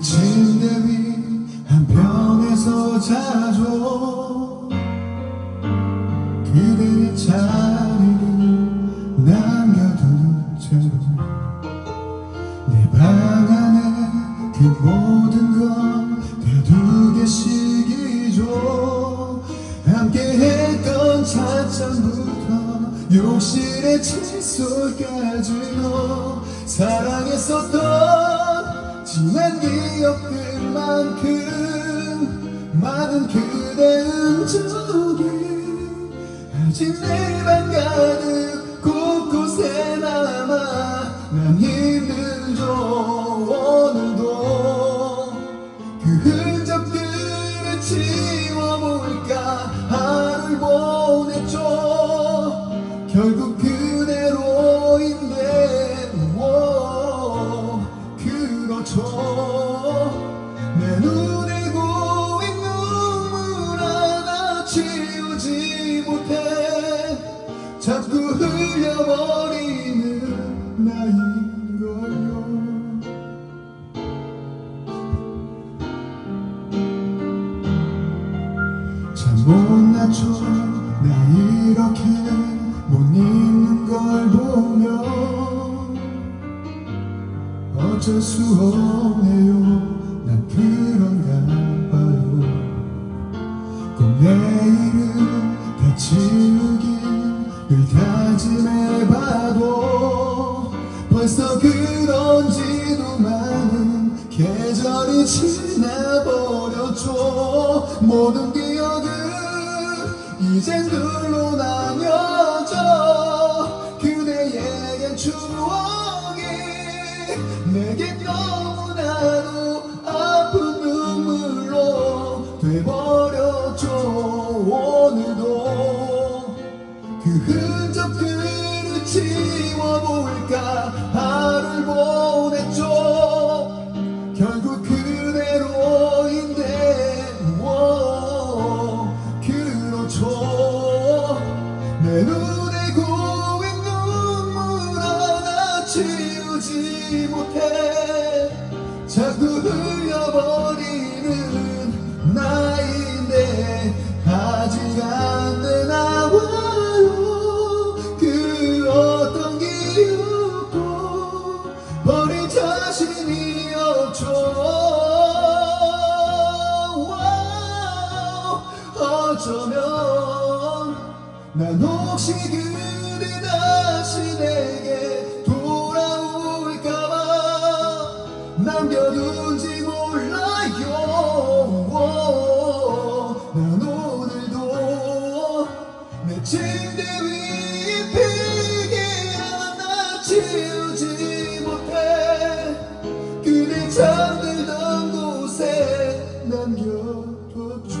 침대비 한편에서 자죠 그대의 자리를 남겨둔 채로 내 방 안에 그 모든 건 가두게 시기죠. 함께했던 차점부터 욕실의 칫솔까지도 사랑했었던 지난 기억들만큼 많은 그대 흔적이 아직 내 방 가득 곳곳에 남아 난 힘들죠 지우지 못해 자꾸 흘려버리는 나인 걸요. 참 못났죠 나 이렇게 못 있는 걸 보면 어쩔 수 없네 다짐해봐도 벌써 그런지도 많은 계절이 지나버렸죠. 모든 기억은 이젠 둘로 나뉘어져 그대에겐 추억이 내겐 너무나도 아픈 눈물로 돼버렸죠. 오늘도 그 흔적들을 지워볼까? 하루를 보냈죠 결국 그대로인데 오, 그렇죠? 내 눈에 고인 눈물 하나 지우지 못해. 자꾸 흘려버리는 버릴 자신이 없죠. 어쩌면 난 혹시 그대 다시 내게 지우지 못해. 그대 잠들던 곳에 남겨뒀죠.